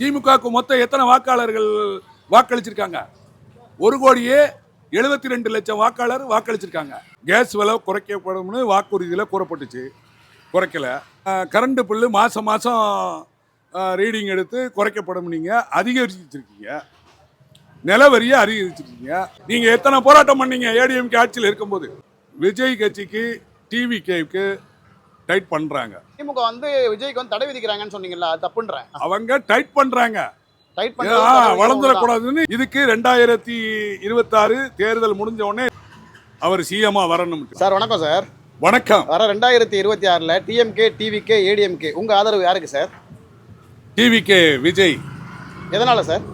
திமுகவுக்கு மொத்தம் எத்தனை வாக்காளர்கள் வாக்களிச்சிருக்காங்க? ஒரு கோடியே எழுபத்தி ரெண்டு லட்சம் வாக்காளர் வாக்களிச்சிருக்காங்க. கேஸ் விலை குறைக்கப்படும்னு வாக்குறுதியில் கூறப்பட்டுச்சு. குறைக்கல. கரண்ட் பில்லு மாதம் மாதம் ரீடிங் எடுத்து குறைக்கப்படும் நீங்கள் அதிகரிச்சிருக்கீங்க. நிலவரியை அதிகரிச்சிருக்கீங்க. நீங்கள் எத்தனை போராட்டம் பண்ணீங்க? ஏடிஎம்கே ஆட்சியில் இருக்கும்போது. விஜய் கட்சிக்கு டிவிகேக்கு டைட் பண்ணுறாங்க திமுக வந்து விஜய்க்கு வந்து தடை விதிக்கிறாங்கன்னு சொன்னீங்கல்ல அது தப்புன்றேன். அவங்க டைட் பண்ணுறாங்க டைட் வளர்ந்துடக்கூடாதுன்னு இதுக்கு ரெண்டாயிரத்தி இருபத்தாறு தேர்தல் முடிஞ்ச உடனே அவர் சிஎம்மா வரணும் சார் வணக்கம் சார். வணக்கம். வர ரெண்டாயிரத்தி இருபத்தி ஆறில் டிஎம்கே டிவிகே ஏடிஎம்கே உங்க ஆதரவு யாருக்கு சார்? டிவிகே விஜய். எதனால சார்?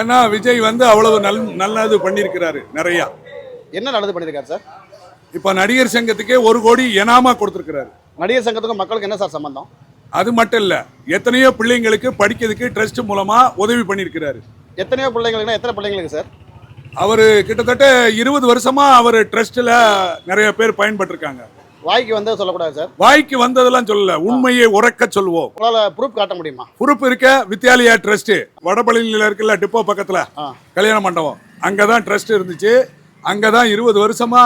ஏன்னா விஜய் வந்து அவ்வளவு நல் நல்லது பண்ணியிருக்கிறாரு நிறையா. என்ன நல்லது பண்ணியிருக்காரு சார்? இப்போ நடிகர் சங்கத்துக்கே ஒரு கோடி எனாமா கொடுத்துருக்கிறாரு. நடிகர் சங்கத்துக்கும் மக்களுக்கு என்ன சார் சம்பந்தம்? அது மட்டும் இல்லை எத்தனையோ பிள்ளைங்களுக்கு படிக்கிறதுக்கு ட்ரஸ்ட் மூலமா உதவி பண்ணியிருக்கிறாரு. எத்தனையோ பிள்ளைங்களுக்குன்னா எத்தனை பிள்ளைங்களுக்கு சார்? அவர் கிட்டத்தட்ட இருபது வருஷமா அவர் ட்ரஸ்ட்ல நிறைய பேர் பயன்பட்டிருக்காங்க. வாய்க்கு வந்து சொல்லக்கூடாது சார். வாய்க்கு வந்ததெல்லாம் சொல்லல உண்மையை உறக்க சொல்லுவோம். உங்களால் ப்ரூஃப் காட்ட முடியுமா? பொறுப்பு இருக்க? வித்யாலயா ட்ரஸ்ட் வடபழனியில் இருக்குல்ல டிப்போ பக்கத்துல கல்யாண மண்டபம். அங்கதான் ட்ரஸ்ட் இருந்துச்சு. அங்கதான் இருபது வருஷமா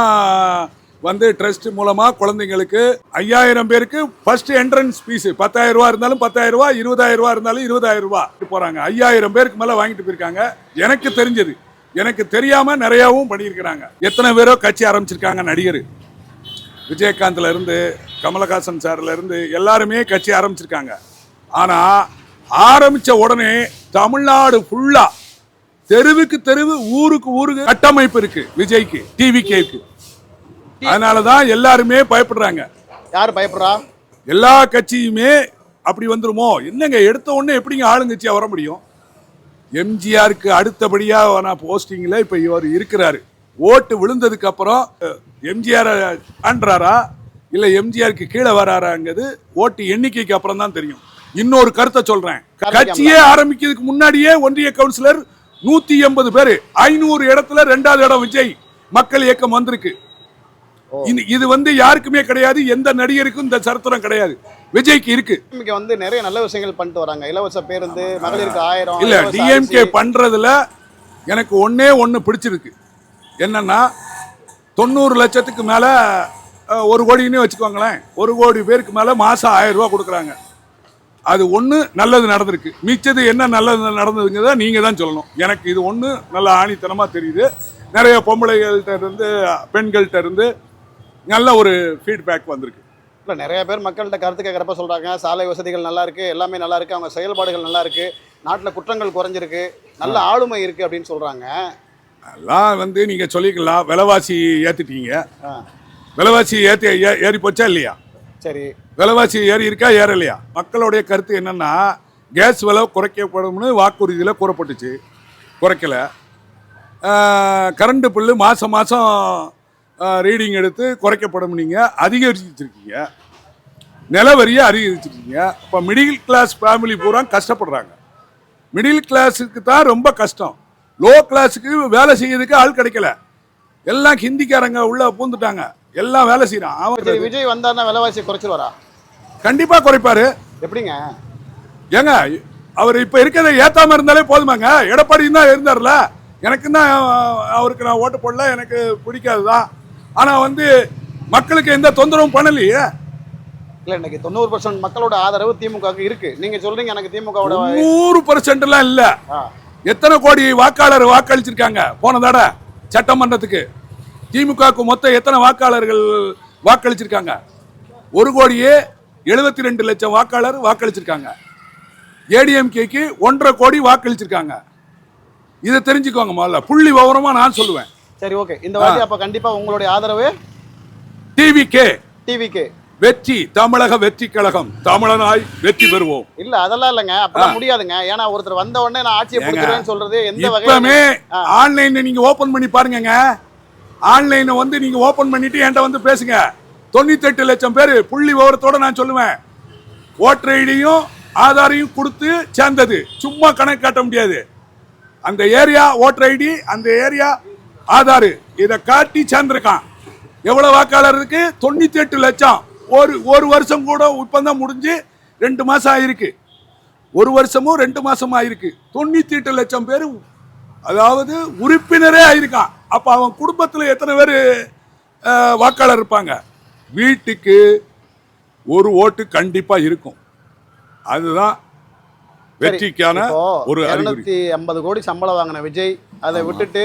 வந்து ட்ரஸ்ட் மூலமா குழந்தைங்களுக்கு ஐயாயிரம் பேருக்கு ஃபர்ஸ்ட் என்ட்ரன்ஸ் ஃபீஸ் பத்தாயிரம் ரூபா இருந்தாலும் பத்தாயிரம் ரூபா இருபதாயிரம் ரூபா இருந்தாலும் இருபதாயிரம் ரூபா போறாங்க. ஐயாயிரம் பேருக்கு மேல வாங்கிட்டு போயிருக்காங்க. எனக்கு தெரிஞ்சது எனக்கு தெரியாம நிறையாவும் பண்ணியிருக்கிறாங்க. எத்தனை பேரோ கட்சி ஆரம்பிச்சிருக்காங்க நடிகர். விஜயகாந்த்ல இருந்து கமலஹாசன் சார்ல இருந்து எல்லாருமே கட்சி ஆரம்பிச்சிருக்காங்க. ஆனா ஆரம்பிச்ச உடனே தமிழ்நாடு ஃபுல்லா தெருவுக்கு தெருவு ஊருக்கு ஊருக்கு கட்டமைப்பு இருக்கு. விஜய்க்கு டிவிகேக்கு அதனாலதான் எல்லாருமே பயப்படுறாங்க. யார் பயப்படுறா? எல்லா கட்சியுமே அப்படி வந்துருமோ? என்னங்க எடுத்த உடனே எப்படிங்க ஆளுங்கட்சியா வர முடியும்? எம்ஜிஆருக்கு அடுத்தபடியா நான் போஸ்டிங்ல இப்ப இவர் இருக்கிறாரு. ஓட்டு விழுந்ததுக்கு அப்புறம் எம்ஜிஆர் ஆன்றாரா இல்ல எம்ஜிஆருக்கு கீழே வராராங்கிறது ஓட்டு எண்ணிக்கைக்கு அப்புறம் தான் தெரியும். இன்னொரு கருத்தை சொல்றேன். கட்சியே ஆரம்பிக்கிறதுக்கு முன்னாடியே ஒன்றிய கவுன்சிலர் நூத்தி எண்பது பேரு ஐநூறு இடத்துல ரெண்டாவது இடம் விஜய் மக்கள் இயக்கம் வந்திருக்கு. இது- வந்து யாருக்குமே கிடையாது எந்த நடிகருக்கும் இந்த சரித்திரம் கிடையாது. விஜய்க்கு இருக்கு. டிஎம்கே வந்து நிறைய நல்ல விஷயங்கள் பண்ணிட்டு வராங்க. இலவச பேருந்து மகளிருக்கு ஆயிரம் இல்ல டிஎம்கே. பண்றதுல எனக்கு ஒண்ணே ஒண்ணு பிடிச்சிருக்கு. என்னன்னா தொண்ணூறு லட்சத்துக்கு மேல ஒரு கோடின்னு வச்சுக்கோங்களேன் ஒரு கோடி பேருக்கு மேல மாசம் ஆயிரம் ரூபாய் கொடுக்குறாங்க. அது ஒண்ணு நல்லது நடந்திருக்கு. மிச்சது என்ன நல்லது நடந்ததுங்கிறத நீங்க தான் சொல்லணும். எனக்கு இது ஒண்ணு நல்ல ஆணித்தனமா தெரியுது. நிறைய பொம்பளைகள்கிட்ட இருந்து பெண்கள்கிட்ட இருந்து நல்ல ஒரு ஃபீட்பேக் வந்திருக்கு. இல்ல நிறைய பேர் மக்கள்கிட்ட கருத்து கேட்கறப்ப சொல்றாங்க சாலை வசதிகள் நல்லா இருக்கு எல்லாமே நல்லா இருக்கு அவங்க செயல்பாடுகள் நல்லா இருக்கு நாட்டுல குற்றங்கள் குறைஞ்சிருக்கு நல்ல ஆளுமை இருக்கு அப்படின்னு சொல்றாங்க. எல்லாம் வந்து நீங்க சொல்லிக்கலாம் விலைவாசி ஏத்திட்டீங்க. ஆ, விலைவாசி ஏத்தி ஏ- ஏறி போச்சா இல்லையா? சரி. விலைவாசி ஏறி இருக்கா ஏறலையா? மக்களுடைய கருத்து என்னன்னா கேஸ் விலை குறைக்கப்படும்னு வாக்குறுதியில் கூறப்பட்டுச்சு. குறைக்கல. கரண்ட் பில்லு மாதம் மாதம் ரீடிங் எடுத்து குறைக்கப்படும் நீங்கள் அதிகரிச்சிருக்கீங்க. நிலவரியை அதிகரிச்சிருக்கீங்க. இப்போ மிடில் கிளாஸ் ஃபேமிலி பூரா கஷ்டப்படுறாங்க. மிடில் கிளாஸுக்கு தான் ரொம்ப கஷ்டம். லோ கிளாஸுக்கு வேலை செய்யறதுக்கு ஆள் கிடைக்கல. எல்லாம் ஹிந்திக்காரங்க உள்ள பூந்துட்டாங்க. எல்லாம் வேலை செய்கிறான் அவன் விஜய் வந்தாருன்னா விலைவாசி குறைச்சிருவாரா? கண்டிப்பா குறைப்பாரு. எப்படிங்க? ஏங்க அவர் இப்ப இருக்கிறத ஏத்தாம இருந்தாலே போதுமாங்க. எடப்பாடி தான் இருந்தார்ல. எனக்கு தான் அவருக்கு நான் ஓட்டு போடல. எனக்கு பிடிக்காதுதான். ஆனா வந்து மக்களுக்கு எந்த தொந்தரவும் பண்ணலையே? இல்ல இன்னைக்கு தொண்ணூறு பர்சன்ட் மக்களோட ஆதரவு திமுகவுக்கு இருக்கு. நீங்க சொல்றீங்க எனக்கு திமுகவோட நூறு பர்சன்ட்லாம் இல்ல. எத்தனை கோடி வாக்காளர் வாக்களிச்சிருக்காங்க? போன தடவை சட்டமன்றத்துக்கு. திமுகவுக்கு மொத்தம் எத்தனை வாக்காளர்கள் வாக்களிச்சிருக்காங்க? ஒரு கோடியே எழுபத்தி ரெண்டு லட்சம் வாக்காளர் வாக்களிச்சிருக்காங்க. ஏடிஎம்கேக்கு ஒன்றரை கோடி வாக்களிச்சிருக்காங்க. இதை தெரிஞ்சுக்கோங்க முதல்ல. புள்ளி விவரமா நான் சொல்லுவேன். சரி ஓகே இந்த வாட்டி அப்ப கண்டிப்பா உங்களுடைய ஆதரவு டிவிகே டிவிக்கு வெற்றி தமிழக வெற்றி கழகம். தமிழனாய் வெற்றி பெறுவோம். இல்ல அதெல்லாம் இல்லைங்க. அப்பெல்லாம் முடியாதுங்க. ஏன்னா ஒருத்தர் வந்த உடனே நான் ஆட்சியை பிடிச்சிருவேன்னு சொல்றது எந்த வகையில இப்பமே ஆன்லைன்ல நீங்க ஓபன் பண்ணி பாருங்கங்க. ஆன்லைனை வந்து நீங்க ஓபன் பண்ணிட்டு என்கிட்ட வந்து பேசுங்க. தொண்ணூத்தெட்டு லட்சம் பேர் புள்ளி விவரத்தோட நான் சொல்லுவேன். ஓட்டர் ஐடியும் ஆதாரையும் கொடுத்து சேர்ந்தது. சும்மா கணக்கு காட்ட முடியாது. அந்த ஏரியா ஓட்டர் ஐடி அந்த ஏரியா ஆதார். இதை காட்டி சேர்ந்திருக்கான். எவ்வளவு வாக்காளர் இருக்கு? தொண்ணூத்தி எட்டு லட்சம். ஒரு ஒரு வருஷம் கூட இப்பதான் முடிஞ்சு ரெண்டு மாசம் ஆயிருக்கு. ஒரு வருஷமும் ரெண்டு மாசமும் ஆயிருக்கு. தொண்ணூத்தி எட்டு லட்சம் பேர் அதாவது உறுப்பினரே ஆயிருக்கான். அப்ப அவன் குடும்பத்துல எத்தனை பேர் வாக்காளர் இருப்பாங்க? வீட்டுக்கு ஒரு ஓட்டு கண்டிப்பா இருக்கும். அதுதான் வெற்றிக்கான ஒரு ஐம்பது கோடி சம்பளம் வாங்கின விஜய். அதை விட்டுட்டு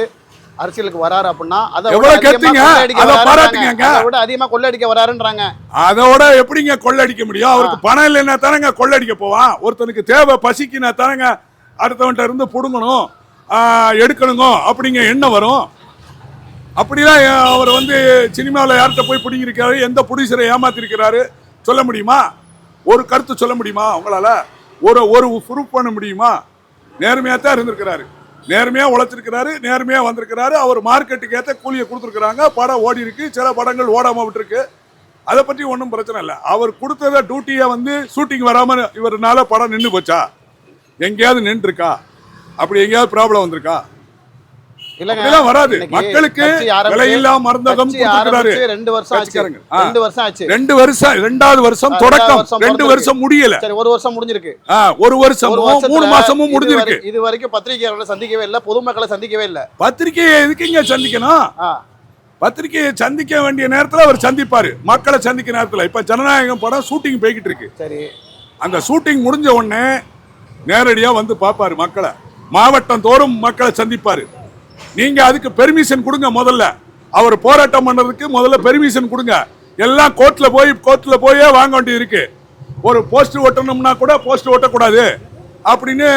அரசியலுக்கு வராரு அப்படின்னா அதை விட அதிகமா விட அதிகமா கொள்ளையடிக்க வராருன்றாங்க. அதோட எப்படிங்க கொள்ளடிக்க முடியும்? அவருக்கு பணம் இல்லைன்னா தானங்க கொள்ளடிக்க போவான்? ஒருத்தனுக்கு தேவை பசிக்குனா தானங்க அடுத்தவன்ட்ட இருந்து புடுங்கணும் எடுக்கணுங்க அப்படிங்க எண்ணம் வரும். அப்படிலாம் அவர் வந்து சினிமாவில் யார்கிட்ட போய் பிடிங்கிருக்காரு எந்த ப்ரொடியூசரை ஏமாத்திருக்கிறாரு? சொல்ல முடியுமா? ஒரு கருத்து சொல்ல முடியுமா உங்களால? ஒரு ஒரு ப்ரூஃப் பண்ண முடியுமா? நேர்மையாக தான் இருந்திருக்கிறாரு. நேர்மையாக உழைச்சிருக்கிறாரு நேர்மையாக வந்திருக்கிறாரு. அவர் மார்க்கெட்டுக்கு ஏற்ற கூலியை கொடுத்துருக்குறாங்க. படம் ஓடி இருக்கு. சில படங்கள் ஓடாமல் விட்டுருக்கு. அதை பற்றி ஒன்றும் பிரச்சனை இல்லை. அவர் கொடுத்தத டியூட்டியை வந்து ஷூட்டிங் வராமல் இவர்னால படம் நின்று போச்சா? எங்கேயாவது நின்றுருக்கா? அப்படி எங்கேயாவது ப்ராப்ளம் வந்திருக்கா? இல்லங்க. வராது. மக்களுக்கு விலையில்லா மருந்தகம் ரெண்டு வருஷம் ஆச்சு. ரெண்டு வருஷம் ஆச்சு. ரெண்டு வருஷம் ரெண்டாவது வருஷம் தொடக்கம். வருஷம் ரெண்டு. வருஷம் முடியல. சரி ஒரு வருஷம் முடிஞ்சிருக்கு. ஒரு வருஷத்துல மூணு மாசமும் முடிஞ்சிருக்கு. இது வரைக்கும் பத்திரிகையாளர்களை சந்திக்கவே இல்ல பொதுமக்களை சந்திக்கவே இல்ல. பத்திரிகையை எதுக்குங்க சந்திக்கணும்? பத்திரிகையை சந்திக்க வேண்டிய நேரத்துல அவர் சந்திப்பாரு. மக்களை சந்திக்க நேரத்துல. இப்ப ஜனநாயகம் படம் ஷூட்டிங் போய்கிட்டு இருக்கு. சரி. அந்த ஷூட்டிங் முடிஞ்ச உடனே நேரடியா வந்து பார்ப்பாரு மக்களை. மாவட்டம் தோறும் மக்களை சந்திப்பாரு. நீங்க அதுக்கு பெர்மிஷன் கொடுங்க முதல்ல. அவர் போராட்டம் பண்றதுக்கு முதல்ல பெர்மிஷன் கொடுங்க. எல்லாம் கோர்ட்ல போய் கோர்ட்ல போயே வாங்க வேண்டியது இருக்கு. ஒரு போஸ்ட் ஓட்டணும்னா கூட போஸ்ட் ஓட்டக்கூடாது அப்படின்னு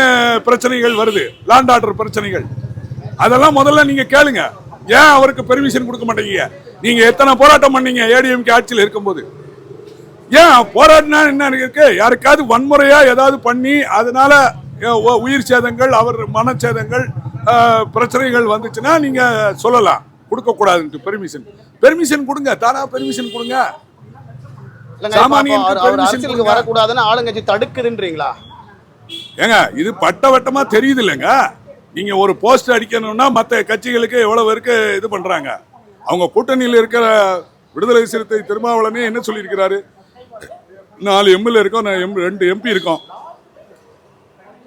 பிரச்சனைகள் வருது. லேண்ட் ஆர்டர் பிரச்சனைகள். அதெல்லாம் முதல்ல நீங்க கேளுங்க. ஏன் அவருக்கு பெர்மிஷன் கொடுக்க மாட்டேங்க? நீங்க எத்தனை போராட்டம் பண்ணீங்க? ஏடிஎம்கே ஆட்சியில் இருக்கும்போது. ஏன் போராடினா என்ன இருக்கு? யாருக்காவது வன்முறையா ஏதாவது பண்ணி அதனால உயிர் சேதங்கள் அவர் மனச்சேதங்கள் பிரச்சனைகள் வந்துச்சுன்னா நீங்க சொல்லலாம். கொடுக்க கூடாதுன்ட்டு பெர்மிஷன் பெர்மிஷன் கொடுங்க. தானா பெர்மிஷன் கொடுங்க. அரசியலுக்கு. வரக்கூடாதுன்னு ஆளுங்கட்சி தடுக்குதுன்றீங்களா? ஏங்க இது பட்ட வட்டமா தெரியுது இல்லைங்க நீங்க ஒரு போஸ்ட் அடிக்கணும்னா மற்ற கட்சிகளுக்கு எவ்வளவு பேருக்கு இது பண்றாங்க? அவங்க கூட்டணியில் இருக்கிற விடுதலை சிறுத்தை திருமாவளவனே என்ன சொல்லியிருக்கிறாரு? நாலு எம்எல்ஏ இருக்கோம் ரெண்டு எம்பி இருக்கோம்.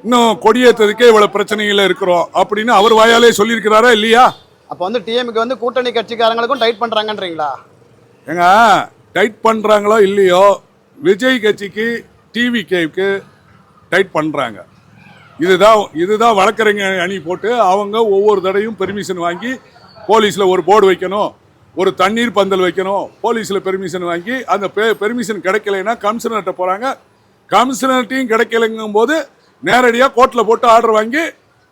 இன்னும் கொடியேற்றதுக்கே இவ்வளவு பிரச்சனைகள் இருக்கிறோம் அப்படின்னு அவர் வாயாலே சொல்லியிருக்கிறாரா இல்லையா? அப்ப வந்து டிஎம்க்கு வந்து கூட்டணி கட்சிக்காரங்களுக்கும் டைட் பண்றாங்கன்றீங்களா? ஏங்க டைட் பண்றாங்களோ இல்லையோ விஜய் கட்சிக்கு டிவிகேக்கு டைட் பண்றாங்க. இதுதான் இதுதான் வழக்கறிஞர் அணி போட்டு அவங்க ஒவ்வொரு தடையும் பெர்மிஷன் வாங்கி போலீஸ்ல ஒரு போர்டு வைக்கணும் ஒரு தண்ணீர் பந்தல் வைக்கணும் போலீஸ்ல பெர்மிஷன் வாங்கி அந்த பெர்மிஷன் கிடைக்கலைன்னா கமிஷனர்கிட்ட போறாங்க. கமிஷனர்ட்டையும் கிடைக்கலைங்கும் போது நேரடியா கோர்ட்ல போட்டு ஆர்டர் வாங்கி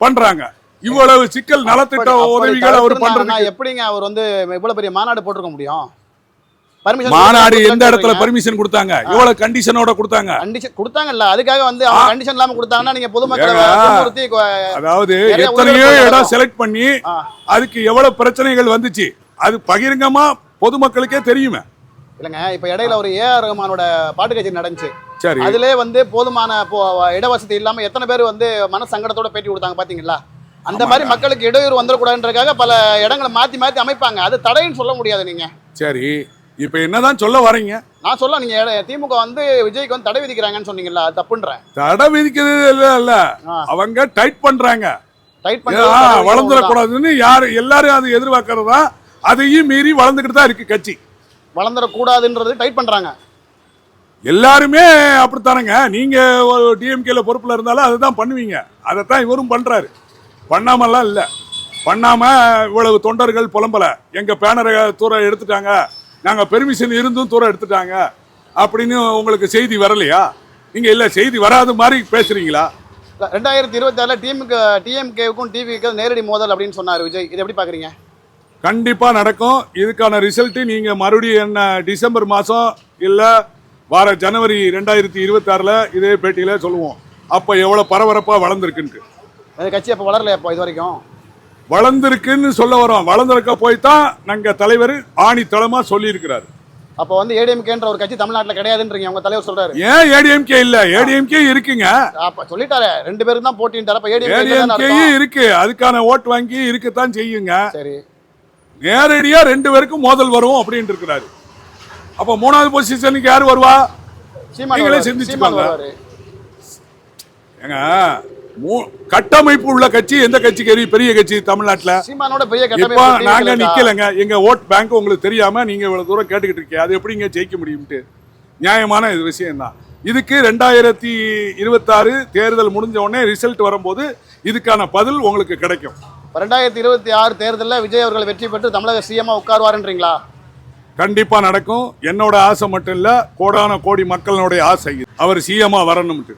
பண்றாங்க. இவ்வளவு சிக்கல் நலத்திட்ட உதவிகள் அவர் பண்றது எப்படிங்க அவர் வந்து இவ்வளவு பெரிய மாநாடு போட்டிருக்க முடியும்? மாநாடு எந்த இடத்துல. பெர்மிஷன் கொடுத்தாங்க? எவ்வளவு கண்டிஷனோட கொடுத்தாங்க. கண்டிஷன் கொடுத்தாங்கல்ல அதுக்காக வந்து கண்டிஷன் இல்லாம கொடுத்தாங்கன்னா நீங்க பொதுமக்களை அதாவது எத்தனையோ இடம். செலக்ட் பண்ணி. அதுக்கு எவ்வளவு பிரச்சனைகள் வந்துச்சு? அது பகிரங்கமா பொதுமக்களுக்கே தெரியுமே. இல்லைங்க இப்ப இடையில ஒரு ஏஆர் ரஹ்மானோட பாட்டு கச்சேரி நடந்துச்சு. சரி. அதிலே வந்து போதுமான இடவசதி இல்லாம எத்தனை பேர் வந்து மன சங்கடத்தோட பேட்டி கொடுத்தாங்க பாத்தீங்களா? அந்த மாதிரி மக்களுக்கு இடையூறு வந்துடக்கூடாதுன்றதுக்காக பல இடங்களை மாத்தி மாத்தி அமைப்பாங்க. அது தடைன்னு சொல்ல முடியாது நீங்க. சரி இப்ப என்னதான் சொல்ல வரீங்க? நான் சொல்ல நீங்க இட- திமுக வந்து விஜய்க்கு வந்து தடை விதிக்கிறாங்கன்னு சொன்னீங்கல்ல தப்புன்றேன். தடை விதிக்கிறது இல்ல இல்ல. அவங்க டைட் பண்றாங்க. டைட் ஆ, வளர்ந்துடக்கூடாதுன்னு யாரு எல்லாரும் அது எதிர்பார்க்கறதா அதையும் மீறி வளர்ந்துகிட்டு தான் இருக்கு கட்சி. வளர்ந்துடக்கூடாதுன்றது டைட் பண்றாங்க. எல்லாருமே அப்படித்தானங்க. நீங்க ஒரு டிஎம்கேல பொறுப்புல இருந்தாலும் அதுதான் பண்ணுவீங்க. அதைத்தான் இவரும் பண்றாரு. பண்ணாமலாம் இல்ல. பண்ணாம இவ்வளவு தொண்டர்கள் புலம்பல. எங்க பேனரை தூர எடுத்துட்டாங்க. நாங்க பெர்மிஷன் இருந்தும் தூரம் எடுத்துட்டாங்க. அப்படின்னு உங்களுக்கு செய்தி வரலையா? நீங்க இல்ல செய்தி வராத மாதிரி பேசுறீங்களா? ரெண்டாயிரத்தி இருபத்தி ஆறுல டிஎம்க்கு டிஎம்கேவுக்கும் டிவிக்கு நேரடி மோதல் அப்படின்னு சொன்னார் விஜய். இது எப்படி பாக்குறீங்க கண்டிப்பா நடக்கும். இதுக்கான ரிசல்ட் நீங்க மறுபடியும் என்ன டிசம்பர் மாசம் இல்ல வார ஜனவரி ரெண்டாயிரத்தி இருபத்தி ஆறுல இதே பேட்டியில சொல்லுவோம். அப்ப எவ்வளவு பரபரப்பா வளர்ந்துருக்குன்ட்டு. அந்த கட்சி அப்போ வளரலையா அப்போ இது வரைக்கும்? வளர்ந்துருக்குன்னு சொல்ல வரோம். வளர்ந்துருக்க போய் தான் நாங்க தலைவர் ஆணித்தளமா சொல்லியிருக்கிறாரு. அப்போ வந்து ஏடிஎம்கேன்ற ஒரு கட்சி தமிழ்நாட்டில் கிடையாதுன்றீங்க. உங்க தலைவர் சொல்றாரு. ஏன் ஏடிஎம்கே இல்ல? ஏடிஎம்கே இருக்குங்க. அப்ப சொல்லிட்டாரு. ரெண்டு பேருக்கு தான் போட்டின்ட்டாரு. அப்ப ஏடிஎம்கே இருக்கு. அதுக்கான ஓட்டு வாங்கி இருக்கத்தான் செய்யுங்க. சரி. நேரடியா ரெண்டு பேருக்கும் மோதல் வரும் அப்படின்னு இருக்கிறாரு. அப்ப மூணாவது பொசிஷனுக்கு யார் வருவா? நீங்களே வருவாரு. சிந்திச்சு சீமான் பாருங்க. வருவாரு. ஏங்க கட்டமைப்பு உள்ள கட்சி எந்த கட்சிக்கு எரி- பெரிய கட்சி தமிழ்நாட்டுல. இப்ப நாங்க? நிக்கலங்க. எங்க ஓட் பேங்க் உங்களுக்கு தெரியாம நீங்க இவ்வளவு தூரம் கேட்டுக்கிட்டு இருக்கீங்க. அது எப்படிங்க ஜெயிக்க முடியும்ட்டு? நியாயமான இது விஷயம் தான் இதுக்கு ரெண்டாயிரத்தி இருபத்தாறு தேர்தல் முடிஞ்ச உடனே ரிசல்ட் வரும்போது இதுக்கான பதில் உங்களுக்கு கிடைக்கும். ரெண்டாயிரத்தி இருபத்தி ஆறு தேர்தலில் விஜய் அவர்கள் வெற்றி பெற்று தமிழக சிஎம்மா உட்காருவாருன்றீங்களா? கண்டிப்பாக நடக்கும். என்னோட ஆசை மட்டும் இல்லை கோடான கோடி மக்களினுடைய ஆசை அவர் சிஎம்மா வரணும்ட்டு.